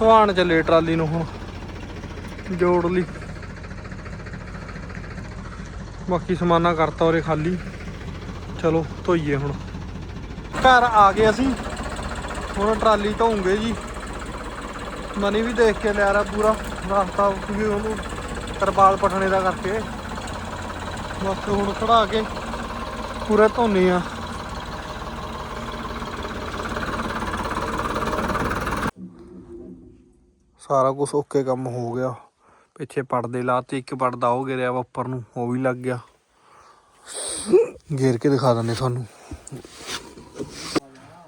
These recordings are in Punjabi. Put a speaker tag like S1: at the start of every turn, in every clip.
S1: ਧਵਾਨ ਚੱਲੇ ਟਰਾਲੀ ਨੂੰ ਹੁਣ। ਜੋੜ ਲਈ। ਬਾਕੀ ਸਮਾਨਾ ਕਰਤਾ ਉਰੇ ਖਾਲੀ। ਚਲੋ, ਧੋਈਏ ਹੁਣ। ਘਰ ਆ ਗਏ ਅਸੀਂ। ਹੁਣ ਟਰਾਲੀ ਧੋਉਂਗੇ ਜੀ। ਮਨੀ ਵੀ ਦੇਖ ਕੇ ਲਿਆ ਰਿਹਾ ਪੂਰਾ। ਰਸਤਾ ਕਿਉਂਕਿ ਉਹਨੂੰ ਤਰਪਾਲ ਪਟਣੇ ਦਾ ਕਰਕੇ। ਬਸ ਹੁਣ ਖੜਾ ਕੇ ਪੂਰਾ ਧੋਨੇ ਆ। ਸਾਰਾ ਕੁਝ ਓਕੇ ਕੰਮ ਹੋ ਗਿਆ। ਪਿੱਛੇ ਪਰਦੇ ਲਾਤੇ ਇੱਕ ਪਰਦਾ ਉਹ ਗਿਰਿਆ ਵਾ ਉੱਪਰ ਨੂੰ ਉਹ ਵੀ ਲੱਗ ਗਿਆ। ਘੇਰ ਕੇ ਦਿਖਾ ਦਿੰਦੇ ਤੁਹਾਨੂੰ।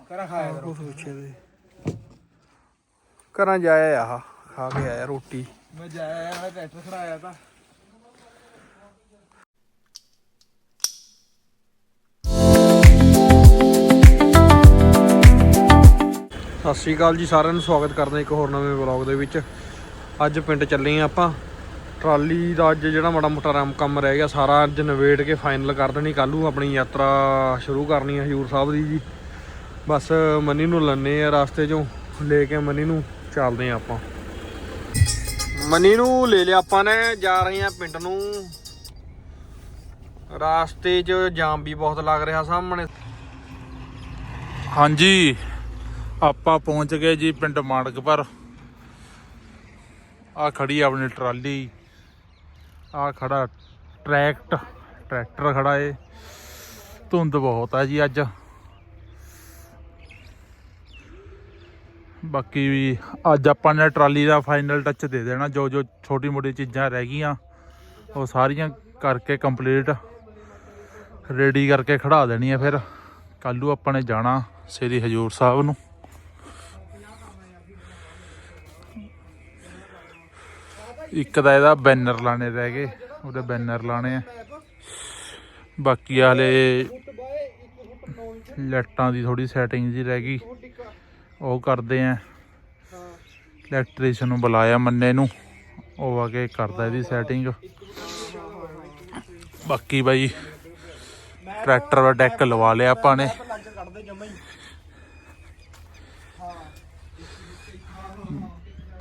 S2: ਕਰਾ ਖਾਇਆ
S1: ਕੁਛ ਪਿੱਛੇ ਦੇ ਘਰਾਂ ਜਾਇਆ ਆਹ ਖਾ ਕੇ ਆਇਆ ਰੋਟੀ।
S2: ਮੈਂ ਜਾਇਆ ਯਾਰ ਟਰੈਕਟਰ ਖੜਾਇਆ ਤਾਂ।
S1: ਸਤਿ ਸ਼੍ਰੀ ਅਕਾਲ ਜੀ, ਸਾਰਿਆਂ ਨੂੰ ਸਵਾਗਤ ਕਰਦੇ ਇੱਕ ਹੋਰ ਨਵੇਂ ਵਲੌਗ ਦੇ ਵਿੱਚ। ਅੱਜ ਪਿੰਡ ਚੱਲੇ ਹਾਂ ਆਪਾਂ। ਟਰਾਲੀ ਦਾ ਅੱਜ ਜਿਹੜਾ ਮਾੜਾ ਮੋਟਾ ਰਮ ਕੰਮ ਰਹਿ ਗਿਆ, ਸਾਰਾ ਅੱਜ ਨਵੇੜ ਕੇ ਫਾਈਨਲ ਕਰ ਦੇਣੀ, ਕੱਲ੍ਹ ਨੂੰ ਆਪਣੀ ਯਾਤਰਾ ਸ਼ੁਰੂ ਕਰਨੀ ਹੈ ਹਜੂਰ ਸਾਹਿਬ ਦੀ ਜੀ। ਬਸ ਮਨੀ ਨੂੰ ਲੰਨੇ ਆ ਰਸਤੇ 'ਚੋਂ, ਲੈ ਕੇ ਮਨੀ ਨੂੰ ਚੱਲਦੇ ਹਾਂ ਆਪਾਂ। ਮਨੀ ਨੂੰ ਲੈ ਲਿਆ ਆਪਾਂ ਨੇ, ਜਾ ਰਹੇ ਹਾਂ ਪਿੰਡ ਨੂੰ। ਰਾਸਤੇ 'ਚ ਜਾਮ ਵੀ ਬਹੁਤ ਲੱਗ ਰਿਹਾ ਸਾਹਮਣੇ।
S3: ਹਾਂਜੀ। ਆਪਾਂ ਪਹੁੰਚ ਗਏ ਜੀ ਪਿੰਡ ਮਾੜਕਪੁਰ ਆ ਖੜੀ ਆ ਆਪਣੀ ਟਰਾਲੀ। ਆ ਖੜਾ ਟਰੈਕਟ, ਟਰੈਕਟਰ ਖੜਾ ਏ। ਧੁੰਦ ਬਹੁਤ ਆ ਜੀ ਅੱਜ। ਬਾਕੀ ਵੀ ਅੱਜ ਆਪਾਂ ਨੇ ਟਰਾਲੀ ਦਾ ਫਾਈਨਲ ਟੱਚ ਦੇ ਦੇਣਾ। ਜੋ ਜੋ ਛੋਟੀ ਮੋਟੀ ਚੀਜ਼ਾਂ ਰਹਿ ਗਈਆਂ, ਉਹ ਸਾਰੀਆਂ ਕਰਕੇ ਕੰਪਲੀਟ ਰੈਡੀ ਕਰਕੇ ਖੜਾ ਦੇਣੀ ਆ ਫਿਰ। ਕੱਲ੍ਹ ਆਪਾਂ ਨੇ ਜਾਣਾ ਸ੍ਰੀ ਹਜੂਰ ਸਾਹਿਬ ਨੂੰ। ਇੱਕ ਦਾ ਇਹਦਾ ਬੈਨਰ ਲਾਣੇ ਰਹਿ ਗਏ, ਉਹਦੇ ਬੈਨਰ ਲਾਣੇ ਆ। ਬਾਕੀ ਹਾਲੇ ਲਾਈਟਾਂ ਦੀ ਥੋੜੀ ਸੈਟਿੰਗ ਜੀ ਰਹਿ ਗਈ, ਉਹ ਕਰਦੇ ਆ। ਇਲੈਕਟ੍ਰੀਸ਼ੀਅਨ ਨੂੰ ਬੁਲਾਇਆ ਮੰਨੇ ਨੂੰ, ਉਹ ਆ ਕੇ ਕਰਦਾ ਇਹਦੀ ਸੈਟਿੰਗ ਬਾਕੀ ਬਾਈ ਟਰੈਕਟਰ ਦਾ ਡੈਕ ਲਵਾ ਲਿਆ ਆਪਾਂ ਨੇ।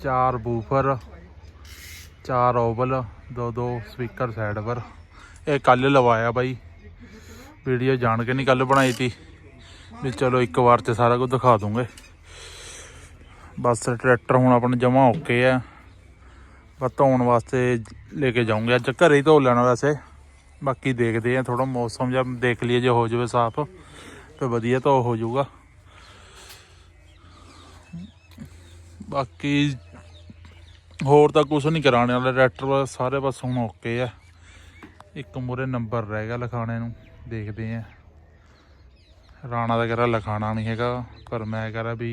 S3: ਚਾਰ ਬੂਫਰ ਚਾਰ ਓਵਲ, ਦੋ ਦੋ ਸਪੀਕਰ ਸਾਈਡ ਪਰ। ਇਹ ਕੱਲ ਲਵਾਇਆ ਬਾਈ। ਵੀਡੀਓ ਜਾਣ ਕੇ ਨਹੀਂ ਕੱਲ ਬਣਾਈ ਤੀ। ਵੀ ਚਲੋ ਇੱਕ ਵਾਰ ਤੇ ਸਾਰਾ ਕੁਝ ਦਿਖਾ ਦੂੰਗੇ। ਬਸ ਟਰੈਕਟਰ ਹੁਣ ਆਪਣਾ ਜਮਾ ਓਕੇ ਆ। ਬਸ ਧੋਣ ਵਾਸਤੇ ਲੈ ਕੇ ਜਾਊਂਗੇ। ਅੱਜ ਘਰੇ ਹੀ ਧੋ ਲੈਣਾ ਵੈਸੇ। ਬਾਕੀ ਦੇਖਦੇ ਆ ਥੋੜਾ ਮੌਸਮ ਜਾਂ ਦੇਖ ਲਈਏ ਜੇ ਹੋ ਜਾਵੇ ਸਾਫ਼, ਤੇ ਵਧੀਆ ਧੋ ਹੋ ਜਾਊਗਾ। ਬਾਕੀ ਹੋਰ ਤਾਂ ਕੁਝ ਨਹੀਂ ਕਰਾਣੇ ਵਾਲੇ ਟਰੈਕਟਰ ਸਾਰੇ ਬਸ ਹੁਣ ਓਕੇ ਆ। ਇੱਕ ਮੂਰੇ ਨੰਬਰ ਰਹਿ ਗਿਆ ਲਿਖਾਣੇ ਨੂੰ ਦੇਖਦੇ ਆ। ਰਾਣਾ ਦਾ ਕਰਾ ਲਿਖਾਣਾ ਨਹੀਂ ਹੈਗਾ ਪਰ ਮੈਂ ਕਰਾ ਵੀ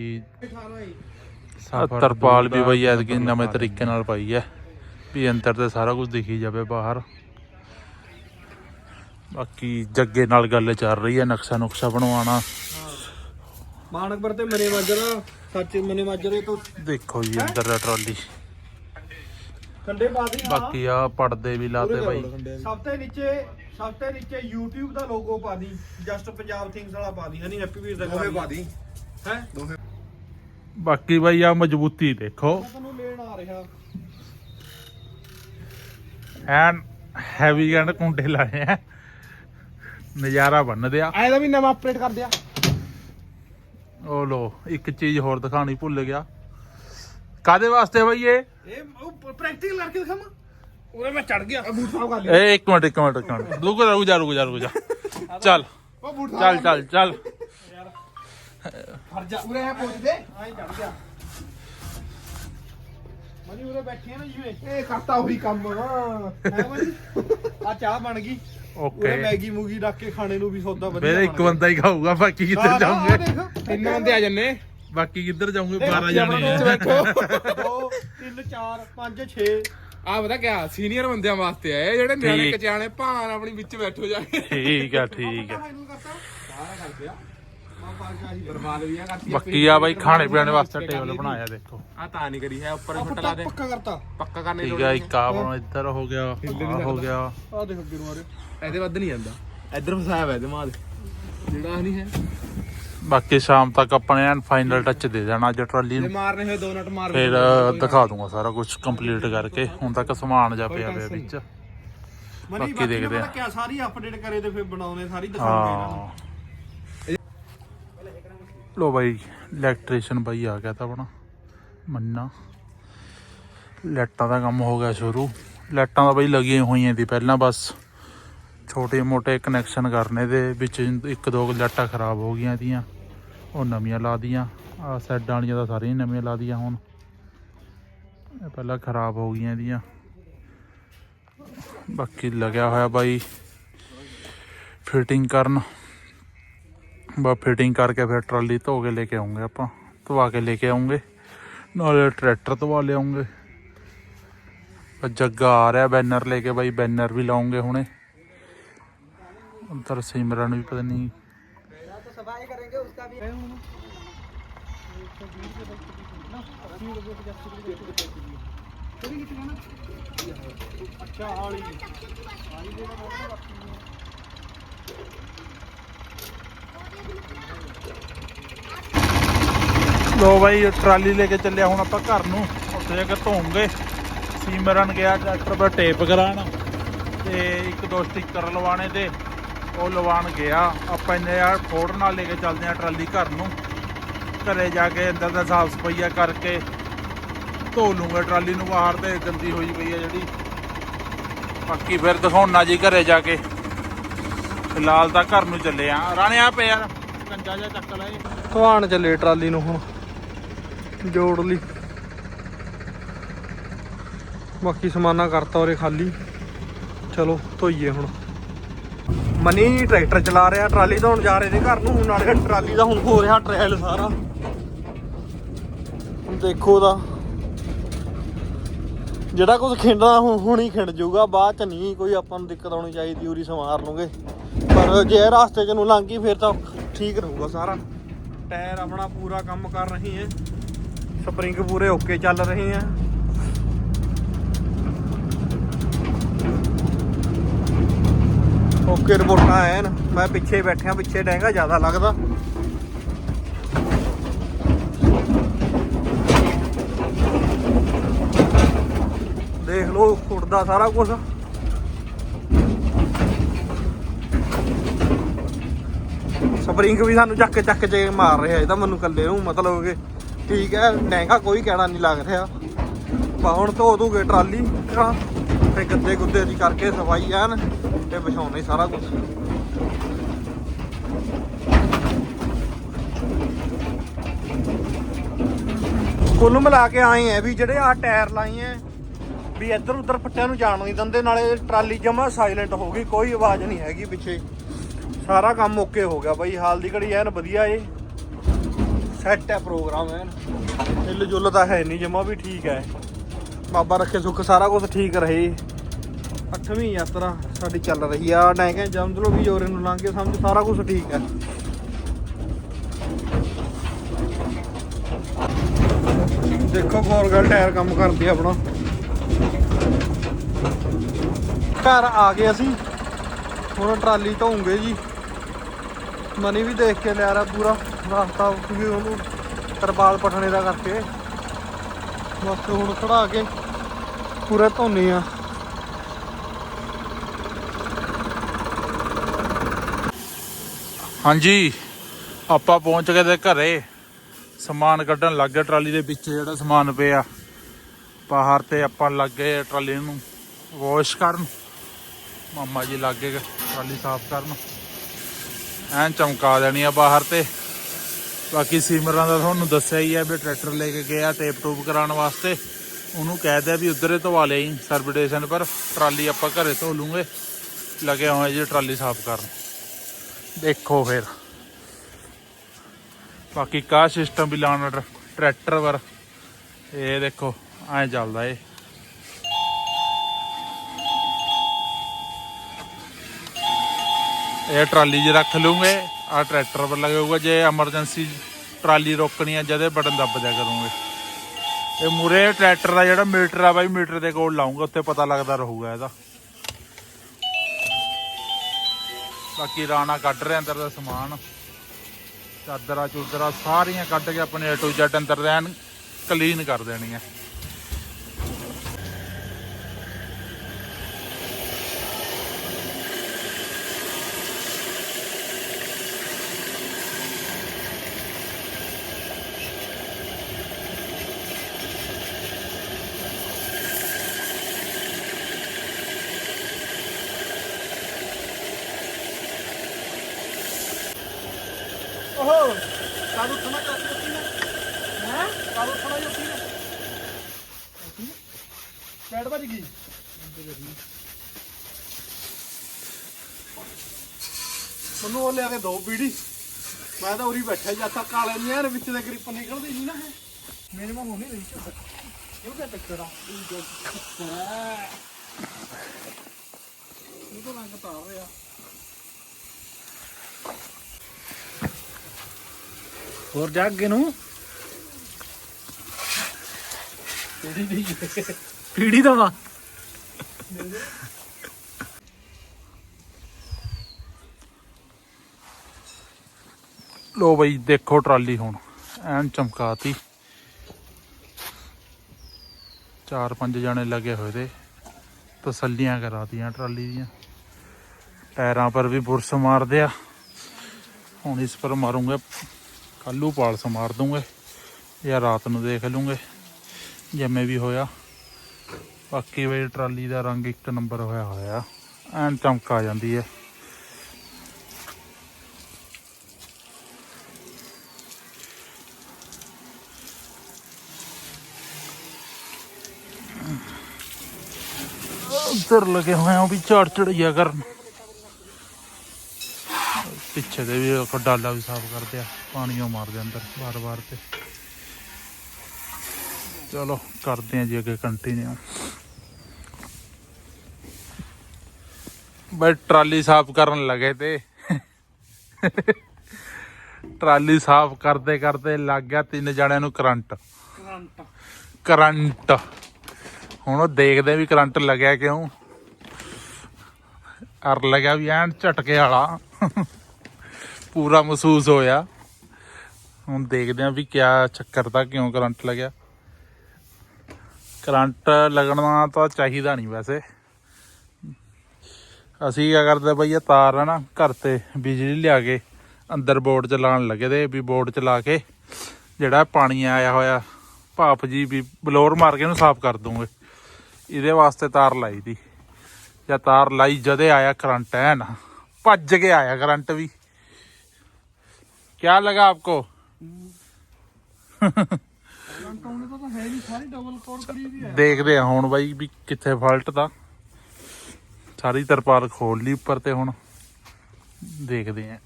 S3: ਤਰਪਾਲ ਵੀ ਬਈ ਐਤਕੀ ਨਵੇਂ ਤਰੀਕੇ ਨਾਲ ਪਾਈ ਹੈ ਵੀ ਅੰਦਰ ਤੇ ਸਾਰਾ ਕੁਝ ਦਿਖੀ ਜਾਵੇ ਬਾਹਰ। ਬਾਕੀ ਜੱਗੇ ਨਾਲ ਗੱਲ ਚੱਲ ਰਹੀ ਹੈ ਨਕਸ਼ਾ ਨੁਕਸ਼ਾ ਬਣਵਾਉਣਾ।
S1: ਮਾਨਕਪੁਰ ਤੇ ਮਨੇ ਮਾਜਰਾ ਸੱਚ ਮਨੇ ਮਾਜਰੇ ਤੋਂ
S3: ਦੇਖੋ ਜੀ ਅੰਦਰ ਦਾ ਟਰਾਲੀ।
S1: ਕੰਡੇ ਪਾ ਦੀ
S3: ਬਾਕੀ ਆ ਪੜਦੇ ਵੀ ਲਾਤੇ ਬਾਈ।
S1: ਸਭ ਤੋਂ ਨੀਚੇ ਸਭ ਤੋਂ ਨੀਚੇ YouTube ਦਾ ਲੋਗੋ ਪਾ ਦੀ ਜਸਟ ਪੰਜਾਬ ਥਿੰਗਸ ਵਾਲਾ ਪਾ ਦੀ ਹਨੀ ਹੈਪੀ ਵੀਰ ਦਾ
S2: ਦੋਵੇਂ ਪਾ ਦੀ।
S1: ਹੈ?
S3: ਬਾਕੀ ਬਾਈ ਆ ਮਜ਼ਬੂਤੀ ਦੇਖੋ।
S1: ਤੁਹਾਨੂੰ ਲੈਣ ਆ ਰਿਹਾ।
S3: ਐਨ ਹੈਵੀ ਗੰਡ ਕੁੰਡੇ ਲਾਏ ਆ ਨਜ਼ਾਰਾ ਬੰਨਦੇ ਆ
S2: ਆਏ ਦਾ ਵੀ ਨਵਾਂ ਅਪਡੇਟ ਕਰ ਦਿਆ।
S3: ਉਹ ਲੋ ਇੱਕ ਚੀਜ਼ ਹੋਰ ਦਿਖਾਣੀ ਭੁੱਲ ਗਿਆ। ਕਾਦੇ ਵਾਸਤੇ ਬਾਈ ਇਹ?
S1: ਇਹ ਪ੍ਰੈਕਟੀਕਲ ਕਰਕੇ ਦਿਖਾਵਾਂ ਉਰੇ ਮੈਂ ਚੜ ਗਿਆ।
S2: ਬੂਟ ਸਾਫ਼ ਕਰ ਲਿਆ
S3: ਏ ਇੱਕ ਮਿੰਟ ਇੱਕ ਮਿੰਟ ਇੱਕ ਮਿੰਟ। ਰੁਕ ਜਾ ਰੁਕ ਜਾ ਰੁਕ ਜਾ ਰੁਕ ਜਾ। ਚੱਲ।
S2: ਉਹ ਬੂਟ
S3: ਚੱਲ ਚੱਲ ਚੱਲ।
S2: ਫੜ ਜਾ। ਉਰੇ ਹੈ ਪਹੁੰਚ ਦੇ।
S1: ਆਈ ਚੜ ਗਿਆ। ਮਨੀ ਉਰੇ ਬੈਠੇ ਆ ਨਾ ਜਿਵੇਂ
S2: ਇਹ ਕਰਤਾ ਉਹੀ ਕੰਮ।
S1: ਹੈ। ਮਨੀ? ਆ ਚਾਹ ਬਣ ਗਈ। ਉਰੇ
S3: ਓਕੇ
S1: ਮੈਗੀ ਮੂਗੀ ਰੱਖ ਕੇ ਖਾਣੇ ਨੂੰ ਵੀ ਸੌਦਾ ਵਧੀਆ
S3: ਮੇਰੇ ਇੱਕ ਬੰਦਾ ਹੀ ਖਾਊਗਾ ਬਾਕੀ ਕਿੱਧਰ ਜਾਉਂਗੇ
S2: ਤਿੰਨ ਬੰਦੇ ਆ ਜੰਨੇ।
S3: ਬਾਕੀ ਕਿੱਧਰ ਜਾਉਂਗੇ 12 ਜਾਣੇ ਆ।
S1: ਦੋ ਤਿੰਨ ਚਾਰ ਪੰਜ 6
S2: ਆ ਪਤਾ ਕਿਆ ਸੀਨੀਅਰ ਬੰਦਿਆਂ ਵਾਸਤੇ ਆਏ ਜਿਹੜੇ ਨਿਆਣੇ। ਕਚਾਣੇ ਭਾਣ ਆਪਣੀ ਵਿੱਚ ਬੈਠੋ ਜਾ ਕੇ।
S3: ਠੀਕ ਆ ਠੀਕ ਆ।
S2: ਆ।
S3: ਬਾਕੀ ਆ ਬਾਈ ਖਾਣੇ ਪੀਣੇ ਵਾਸਤੇ ਟੇਬਲ ਬਣਾਇਆ ਦੇਖੋ।
S2: ਆ ਤਾਂ ਨਹੀਂ ਕਰੀ ਹੈ ਉੱਪਰ
S1: ਆ
S2: ਫੱਟਾ ਲਾ ਦੇ।
S1: ਪੱਕਾ ਕਰਤਾ।
S2: ਪੱਕਾ ਕਰਨੇ
S3: ਠੀਕ ਆ ਇੱਕ ਆ ਬਣਾ ਇੱਧਰ ਹੋ ਗਿਆ ਆਹ ਹੋ ਗਿਆ।
S1: ਆ ਦੇਖ ਅੱਗੇ ਨੂੰ ਆ ਰਿਹਾ।
S2: ਇਹਦੇ ਵੱਧ ਨਹੀਂ ਜਾਂਦਾ। ਇੱਧਰ ਫਸਾਇਆ ਹੋਇਆ ਜਿਹੜਾ ਨਹੀਂ ਹੈ।
S3: ਬਾਕੀ ਸ਼ਾਮ ਤੱਕ ਆਪਣੇ ਐਨ ਫਾਈਨਲ ਟੱਚ ਦੇ ਦੇਣਾ ਅੱਜ ਟਰਾਲੀ
S2: ਜੇ
S3: ਨੂੰ
S2: ਮਾਰਨੇ ਹੋਏ ਦੋ ਨਟ ਮਾਰ
S3: ਫਿਰ ਦਿਖਾ ਦੂੰਗਾ ਸਾਰਾ ਕੁਝ ਕੰਪਲੀਟ ਕਰਕੇ। ਹੁਣ ਤੱਕ ਸਮਾਨ ਜਾ ਪਿਆ ਪਿਆ ਵਿੱਚ। ਬਾਕੀ ਦੇਖਦੇ ਆ।
S2: ਕਿਆ ਸਾਰੀ ਅਪਡੇਟ ਕਰੇ ਤੇ ਫਿਰ ਬਣਾਉਣੇ ਸਾਰੀ ਦਿਖਾਉਂਗੇ ਇਹਨਾਂ ਨੂੰ।
S3: ਹਾਂ। ਲੋ ਬਾਈ ਇਲੈਕਟ੍ਰੀਸ਼ੀਅਨ ਬਾਈ ਆ ਗਿਆ ਤਾਂ ਆਪਣਾ ਮੰਨਾ। ਲਾਈਟਾਂ ਦਾ ਕੰਮ ਹੋ ਗਿਆ ਸ਼ੁਰੂ। ਲਾਈਟਾਂ ਤਾਂ ਬਾਈ ਲੱਗੀਆਂ ਹੋਈਆਂ ਸੀ ਪਹਿਲਾਂ ਬਸ ਛੋਟੇ ਮੋਟੇ ਕਨੈਕਸ਼ਨ ਕਰਨੇ ਦੇ ਵਿੱਚ ਇੱਕ ਦੋ ਲਾਈਟਾਂ ਖਰਾਬ ਹੋ ਗਈਆਂ ਤੀਆਂ। ਉਹ ਨਵੀਆਂ ਲਾ ਦੀਆਂ ਆ ਸਾਈਡਾਂ ਵਾਲੀਆਂ ਤਾਂ ਸਾਰੀਆਂ ਨਵੀਆਂ ਲਾ ਦੀਆਂ ਹੁਣ। ਇਹ ਪਹਿਲਾਂ ਖਰਾਬ ਹੋ ਗਈਆਂ ਇਹਦੀਆਂ। ਬਾਕੀ ਲੱਗਿਆ ਹੋਇਆ ਬਾਈ ਫਿਟਿੰਗ ਕਰਨ। ਬਾ ਫਿਟਿੰਗ ਕਰਕੇ ਫਿਰ ਟਰਾਲੀ ਧੋ ਕੇ ਲੈ ਕੇ ਆਉਂਗੇ ਆਪਾਂ। ਧਵਾ ਕੇ ਲੈ ਕੇ ਆਉਂਗੇ। ਨਾਲੇ ਟਰੈਕਟਰ ਧਵਾ ਲਿਆਉਂਗੇ ਜੱਗਾ ਆ ਰਿਹਾ ਬੈਨਰ ਲੈ ਕੇ ਬਾਈ। ਬੈਨਰ ਵੀ ਲਾਉਂਗੇ ਹੁਣੇ। ਅੰਦਰ ਸਿਮਰਨ ਵੀ ਪਤਾ ਨਹੀਂ ਲੋ ਬਾਈ ਟਰਾਲੀ ਲੈ ਕੇ ਚੱਲਿਆ ਹੁਣ ਆਪਾਂ ਘਰ ਨੂੰ। ਉੱਥੇ ਜਾ ਕੇ ਧੋਉਂਗੇ ਸੀਮਰਨ ਗਿਆ, ਟਰੈਕਟਰ 'ਤੇ ਟੇਪ ਕਰਾਉਣ। ਤੇ ਇੱਕ ਦੋ ਸਟicker ਲਵਾਣੇ ਤੇ। ਉਹ ਲਵਾਣ ਗਿਆ। ਆਪਾਂ ਇੰਨੇ ਯਾਰ ਫੋੜ ਨਾਲ ਲੈ ਕੇ ਚੱਲਦੇ ਆ ਟਰਾਲੀ ਘਰ ਨੂੰ। ਘਰੇ ਜਾ ਕੇ ਅੰਦਰ ਦਾ ਸਾਫ਼ ਸਫਾਈਆ ਕਰਕੇ ਧੋ ਲੂੰਗਾ ਟਰਾਲੀ ਨੂੰ, ਬਾਹਰ ਤੇ ਗੰਦੀ ਹੋਈ ਪਈ ਆ ਜਿਹੜੀ। ਬਾਕੀ ਫਿਰ ਦਿਖਾਉਣਾ ਜੀ ਘਰੇ ਜਾ ਕੇ। ਫਿਲਹਾਲ ਤਾਂ ਘਰ ਨੂੰ ਚੱਲੇ ਆ ਰਾਣੇ ਆ ਪਿਆ ਕੰਜਾ ਜਿਹਾ ਚੱਕ ਲੈ।
S1: ਧਵਾਨ ਚੱਲੇ ਟਰਾਲੀ ਨੂੰ ਹੁਣ। ਜੋੜ ਲਈ। ਬਾਕੀ ਸਮਾਨਾ ਕਰਤਾ ਉਰੇ ਖਾਲੀ। ਚਲੋ, ਧੋਈਏ ਹੁਣ। ਮਨੀ ਟਰੈਕਟਰ ਚਲਾ ਰਿਹਾ, ਟਰਾਲੀ ਧੋਣ ਜਾ ਰਹੇ ਨੇ ਘਰ ਨੂੰ, ਹੁਣ ਨਾਲੇ ਟਰਾਲੀ ਦਾ ਹੁਣ ਹੋ ਰਿਹਾ ਟ੍ਰਾਇਲ ਸਾਰਾ। ਹੁਣ ਦੇਖੋ ਦਾ ਜਿਹੜਾ ਕੁਝ ਖਿੰਡਣਾ, ਹੁਣ ਹੀ ਖਿੰਡ ਜਾਊਗਾ, ਬਾਅਦ ਚ ਨਹੀਂ, ਕੋਈ ਆਪਾਂ ਨੂੰ ਦਿੱਕਤ ਆਉਣੀ ਚਾਹੀਦੀ ਉਰੀ ਸਮਾਰ ਲੂਗੇ। ਪਰ ਜੇ ਰਾਸਤੇ ਚ ਨੂੰ ਗਈ, ਫਿਰ ਤਾਂ ਠੀਕ ਰਹੂਗਾ ਸਾਰਾ। ਟਾਇਰ ਆਪਣਾ ਪੂਰਾ ਕੰਮ ਕਰ ਰਹੀ ਹੈ ਸਪਰਿੰਗ ਪੂਰੇ ਓਕੇ ਚੱਲ ਰਹੇ ਹੈ ਓਕੇ ਰਿਪੋਰਟਾਂ ਐਨ, ਮੈਂ ਪਿੱਛੇ ਬੈਠਿਆ, ਪਿੱਛੇ ਡੈਂਗਾ ਜ਼ਿਆਦਾ ਲੱਗਦਾ। ਦੇਖ ਲਓ, ਉੱਡਦਾ ਸਾਰਾ ਕੁਝ ਸਪਰਿੰਗ ਵੀ ਸਾਨੂੰ ਚੱਕ ਚੱਕ ਜੇ ਮਾਰ ਰਿਹਾ ਇਹਦਾ ਮੈਨੂੰ ਕੱਲੇ ਨੂੰ ਮਤਲਬ ਕਿ ਠੀਕ ਹੈ ਡੈਂਗਾ ਕੋਈ ਕਹਿਣਾ ਨਹੀਂ ਲੱਗ ਰਿਹਾ। ਬਾ ਹੁਣ ਧੋ ਧੂਗੇ ਟਰਾਲੀ ਤਾਂ ਤੇ ਗੱਦੇ ਗੁੱਦੇ ਦੀ ਕਰਕੇ ਸਫ਼ਾਈ ਐਨ। ਤੇ ਵਿਛਾਉਣੇ ਸਾਰਾ ਕੁਝ ਕੁੱਲ ਮਿਲਾ ਕੇ ਆਏ ਆ ਵੀ ਜਿਹੜੇ ਆ ਟਾਇਰ ਲਾਏ ਆ, ਵੀ ਇੱਧਰ ਉੱਧਰ ਪੱਟਿਆਂ ਨੂੰ ਜਾਣ ਨਹੀਂ ਦਿੰਦੇ, ਨਾਲੇ ਟਰਾਲੀ ਜਮਾ ਸਾਇਲੈਂਟ ਹੋ ਗਈ, ਕੋਈ ਆਵਾਜ਼ ਨਹੀਂ ਹੈਗੀ ਪਿੱਛੇ। ਸਾਰਾ ਕੰਮ ਓਕੇ ਹੋ ਗਿਆ ਬਾਈ, ਹਾਲ ਦੀ ਘੜੀ ਐਨ ਵਧੀਆ ਏ। ਸੈੱਟ ਹੈ ਪ੍ਰੋਗਰਾਮ ਐਨ। ਹਿੱਲ ਜੁੱਲ ਤਾਂ ਹੈ ਨਹੀਂ ਜਮਾ ਵੀ ਠੀਕ ਹੈ ਬਾਬਾ ਰੱਖੇ ਸੁੱਖ, ਸਾਰਾ ਕੁਝ ਠੀਕ ਰਹੇ। ਅੱਠਵੀਂ ਯਾਤਰਾ ਸਾਡੀ ਚੱਲ ਰਹੀ ਆ। ਮੈਂ ਕਿਹਾ ਜਮਦ ਲੋ ਵੀ ਜੋਰੇ ਨੂੰ ਲੰਘ ਕੇ ਸਮਝ ਸਾਰਾ ਕੁਝ ਠੀਕ ਹੈ। ਦੇਖੋ ਫੋਰਗਲ ਟਾਇਰ ਕੰਮ ਕਰਦੀ ਆ ਆਪਣਾ। ਘਰ ਆ ਗਏ ਅਸੀਂ। ਹੁਣ ਟਰਾਲੀ ਧੋਉਂਗੇ ਜੀ। ਮਨੀ ਵੀ ਦੇਖ ਕੇ ਲਿਆ ਰਿਹਾ ਪੂਰਾ। ਰਸਤਾ ਕਿਉਂਕਿ ਉਹਨੂੰ ਤਰਪਾਲ ਪਟਣੇ ਦਾ ਕਰਕੇ। ਬਸ ਹੁਣ ਖੜਾ ਕੇ ਪੂਰਾ ਧੋਨੇ ਆ।
S3: ਹਾਂਜੀ, ਆਪਾਂ ਪਹੁੰਚ ਗਏ ਤੇ ਘਰੇ। ਸਮਾਨ ਕੱਢਣ ਲੱਗ ਗਏ ਟਰਾਲੀ ਦੇ ਵਿੱਚ, ਜਿਹੜਾ ਸਮਾਨ ਪਿਆ। ਬਾਹਰ ਤੇ ਆਪਾਂ ਲੱਗ ਗਏ ਟਰਾਲੀ ਨੂੰ ਵਾਸ਼ ਕਰਨ। ਮਾਮਾ ਜੀ ਲੱਗ ਗਏ ਟਰਾਲੀ ਸਾਫ਼ ਕਰਨ। ਐਨ ਚਮਕਾ ਦੇਣੀ ਆ ਬਾਹਰ ਤੇ। ਬਾਕੀ ਸਿਮਰਾਂ ਦਾ ਤੁਹਾਨੂੰ ਦੱਸਿਆ ਹੀ ਹੈ ਵੀ ਟਰੈਕਟਰ ਲੈ ਕੇ ਗਿਆ ਟੇਪ ਟੂਪ ਕਰਾਉਣ ਵਾਸਤੇ। ਉਹਨੂੰ ਕਹਿ ਦਿਆ ਵੀ ਉਧਰੇ ਧਵਾ ਲਈ ਸਰਵਿਟੇਸ਼ਨ ਪਰ। ਟਰਾਲੀ ਆਪਾਂ ਘਰੇ ਧੋ ਲੂੰਗੇ। ਲੱਗੇ ਹੋਏ ਜੀ ਟਰਾਲੀ ਸਾਫ਼ ਕਰਨ। ਦੇਖੋ ਫਿਰ। ਬਾਕੀ ਕਾ ਸਿਸਟਮ ਵੀ ਲਾਉਣਾ ਟਰੈਕਟਰ ਪਰ ਇਹ ਦੇਖੋ, ਐਂ ਚੱਲਦਾ ਏ ਇਹ ਟਰਾਲੀ 'ਚ ਰੱਖ ਲੂੰਗੇ ਆ ਟਰੈਕਟਰ ਪਰ ਲੱਗੇਗਾ ਜੇ ਐਮਰਜੈਂਸੀ ਟਰਾਲੀ ਰੋਕਣੀ ਆ, ਜਦੇ ਬਟਨ ਦੱਬ ਦਿਆ ਕਰੂੰਗੇ। ਇਹ ਮੂਰੇ ਟਰੈਕਟਰ ਦਾ ਜਿਹੜਾ ਮੀਟਰ ਆ ਬਾਈ, ਮੀਟਰ ਦੇ ਕੋਲ ਲਾਉਂਗਾ, ਉੱਥੇ ਪਤਾ ਲੱਗਦਾ ਰਹੂਗਾ ਇਹਦਾ। ਬਾਕੀ ਰਾਣਾ ਕੱਢ ਰਿਹਾ ਅੰਦਰ ਦਾ ਸਮਾਨ। ਚਾਦਰਾਂ ਚੂਦਰਾਂ ਸਾਰੀਆਂ ਕੱਢ ਕੇ ਆਪਣੇ A to Z ਅੰਦਰ ਰਹਿਣ ਕਲੀਨ ਕਰ ਦੇਣੀਆਂ।
S1: ਓਹੋ ਕਾਦੂ ਖਾਣਾ ਚਾਹਤੀ ਹੋਤੀ ਨਾ ਹੈ? ਕਾਦੂ ਖਾਣਾ ਹੋਤੀ ਨਾ ਪੈੜ ਵੱਜ ਗਈ। ਮੈਨੂੰ ਉਹ ਲਿਆ ਕੇ ਦੋ ਪੀੜੀ। ਮੈਂ ਤਾਂ ਉਰੀ ਬੈਠਾ ਜਾਂਦਾ ਕਾਲੇ ਨੇ ਯਾਰ ਵਿੱਚ ਦੇ ਗ੍ਰਿਪ ਨਿਕਲਦੀ ਨਹੀਂ ਨਾ ਇਹ। ਮੇਰੇ ਮੂੰਹ ਨਹੀਂ ਰਹੀ ਕਿਉਂ ਕਿ ਟੱਕਰਾ ਇਹ ਜੋ ਇਹ ਤਾਂ ਰੰਗ ਤਾਰ ਰਿਹਾ। ਹੋਰ ਜਾ ਅੱਗੇ ਨੂੰ। ਪੀੜੀ ਦਾ ਵਾ।
S3: ਲੋ ਬਈ, ਦੇਖੋ ਟਰਾਲੀ ਹੁਣ। ਐਨ ਚਮਕਾਤੀ। ਚਾਰ ਪੰਜ ਜਣੇ ਲੱਗੇ ਹੋਏ ਤੇ ਤਸੱਲੀਆਂ ਕਰਾਤੀਆਂ ਟਰਾਲੀ ਦੀਆਂ। ਟਾਇਰਾਂ ਪਰ ਵੀ ਬੁਰਸ ਮਾਰਦੇ ਆ। ਹੁਣ ਇਸ ਪਰ ਮਾਰੂੰਗੇ। ਕੱਲੂ ਪਾਲਸ ਮਾਰ ਦੂੰਗੇ ਜਾਂ ਰਾਤ ਨੂੰ ਦੇਖ ਲੂੰਗੇ। ਜਿਵੇਂ ਵੀ ਹੋਇਆ। ਬਾਕੀ ਬਈ ਟਰਾਲੀ ਦਾ ਰੰਗ ਇੱਕ ਨੰਬਰ ਹੋਇਆ ਹੋਇਆ। ਐਨ ਚਮਕ ਆ ਜਾਂਦੀ ਹੈ ਉਧਰ ਲਗੇ ਹੋਏ ਆ ਵੀ ਝਾੜ ਚੜਈਆ ਕਰਨ। ਪਿੱਛੇ ਦੇ ਵੀ ਉਹ ਡਾਲਾ ਵੀ ਸਾਫ਼ ਕਰਦੇ ਆ ਪਾਣੀ ਉਹ ਮਾਰਦੇ ਅੰਦਰ ਬਾਰ-ਬਾਰ ਤੇ। ਚਲੋ ਕਰਦੇ ਆ ਜੀ ਅੱਗੇ ਕੰਟੀਨਿਊ ਬਈ ਟਰਾਲੀ ਸਾਫ਼ ਕਰਨ ਲੱਗੇ ਤੇ। ਟਰਾਲੀ ਸਾਫ਼ ਕਰਦੇ ਕਰਦੇ ਲੱਗ ਗਿਆ ਤਿੰਨ ਜਣਿਆਂ ਨੂੰ ਕਰੰਟ।
S1: ਕਰੰਟ।
S3: ਕਰੰਟ। ਹੁਣ ਉਹ ਦੇਖਦੇ ਵੀ ਕਰੰਟ ਲੱਗਿਆ ਕਿਉਂ? ਅਰ ਲੱਗਿਆ ਵੀ ਐਨ ਝਟਕੇ ਵਾਲਾ। ਪੂਰਾ ਮਹਿਸੂਸ ਹੋਇਆ। ਹੁਣ ਦੇਖਦੇ ਆ ਵੀ ਕਿਆ ਚੱਕਰ ਦਾ, ਕਿਉਂ ਕਰੰਟ ਲੱਗਿਆ। ਕਰੰਟ ਲੱਗਣਾ ਤਾਂ ਚਾਹੀਦਾ ਨਹੀਂ ਵੈਸੇ। ਅਸੀਂ ਕੀ ਕਰਦੇ ਬਈ, ਇਹ ਤਾਰ ਹੈ ਨਾ, ਘਰ ਤੇ ਬਿਜਲੀ ਲਿਆ ਕੇ ਅੰਦਰ ਬੋਰਡ 'ਚ ਚਲਾਉਣ ਲੱਗੇ ਤੇ ਵੀ ਬੋਰਡ 'ਚ ਲਾ ਕੇ ਜਿਹੜਾ ਪਾਣੀ ਆਇਆ ਹੋਇਆ ਭਾਪ ਜੀ ਵੀ ਬਲੋਰ ਮਾਰ ਕੇ ਇਹਨੂੰ ਸਾਫ਼ ਕਰ ਦੂੰਗੇ ਇਹਦੇ ਵਾਸਤੇ ਤਾਰ ਲਾਈ ਦੀ। ਜਾਂ ਤਾਰ ਲਾਈ ਜਦੇ ਆਇਆ ਕਰੰਟ ਹੈ ਨਾ ਭੱਜ ਕੇ ਆਇਆ ਕਰੰਟ ਵੀ। क्या लगा आपको
S1: ਕਰੰਟ ਆਉਣੇ ਤਾਂ ਤਾਂ ਹੈ ਨਹੀਂ ਸਾਰੀ ਡਬਲ ਕੋਰ ਕਰੀ ਵੀ ਹੈ
S3: ਦੇਖਦੇ ਆ ਹੁਣ ਬਾਈ ਵੀ ਕਿੱਥੇ ਫਾਲਟ ਦਾ ਸਾਰੀ ਤਰਪਾਲ ਖੋਲ ਲਈ ਉੱਪਰ ਤੇ ਹੁਣ ਦੇਖਦੇ ਆ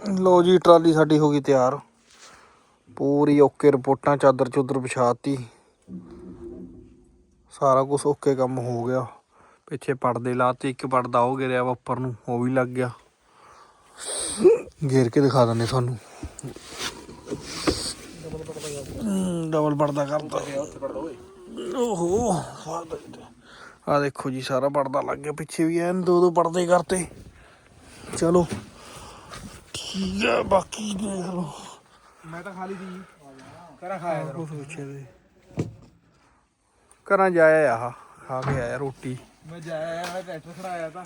S1: ਲੋ ਜੀ ਟਰਾਲੀ ਸਾਡੀ ਹੋ ਗਈ ਤਿਆਰ ਪੂਰੀ ਓਕੇ ਰਿਪੋਰਟਾਂ ਚਾਦਰ ਚੁੱਦਰ ਵਿਛਾਤੀ ਸਾਰਾ ਕੁਝ ਓਕੇ ਕੰਮ ਹੋ ਗਿਆ ਪਿੱਛੇ ਪਰਦੇ ਲਾਤੇ ਇੱਕ ਪਰਦਾ ਹੋ ਗਿਰਿਆ ਵਾ ਉੱਪਰ ਨੂੰ ਉਹ ਵੀ ਲੱਗ ਗਿਆ ਘੇਰ ਕੇ ਦਿਖਾ ਦਿੰਦੇ ਤੁਹਾਨੂੰ। ਡਬਲ ਪਰਦਾ ਕਰਤਾ। ਓਹੋ ਆ ਦੇਖੋ ਜੀ ਸਾਰਾ ਪਰਦਾ ਲੱਗ ਗਿਆ। ਪਿੱਛੇ ਵੀ ਐਨ ਦੋ ਦੋ ਪਰਦੇ ਕਰਤੇ। ਚਲੋ ਠੀਕ ਹੈ ਬਾਕੀ ਦੇਖ ਲਓ।
S2: ਮੈਂ ਤਾਂ ਖਾਲੀ ਦੀ ਕਰਾ ਖਾਇਆ
S1: ਕੁਛ ਪਿੱਛੇ ਦੇ ਘਰਾਂ ਜਾਇਆ ਆਹ ਖਾ ਕੇ ਆਇਆ ਰੋਟੀ।
S2: ਮੈਂ ਜਾਇਆ ਮੈਂ ਟਰੈਕਟਰ ਖੜਾਇਆ ਤਾਂ।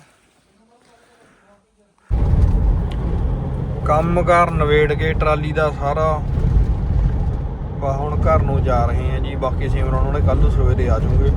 S1: ਕੰਮ ਕਾਰ ਨਵੇੜ ਕੇ ਟਰਾਲੀ ਦਾ ਸਾਰਾ। ਬਾ ਹੁਣ ਘਰ ਨੂੰ ਜਾ ਰਹੇ ਆ ਜੀ, ਬਾਕੀ ਸਿਮਰਨ ਉਹਨੇ ਕੱਲ ਨੂੰ ਸਵੇਰੇ ਆ ਜਾਊਗੇ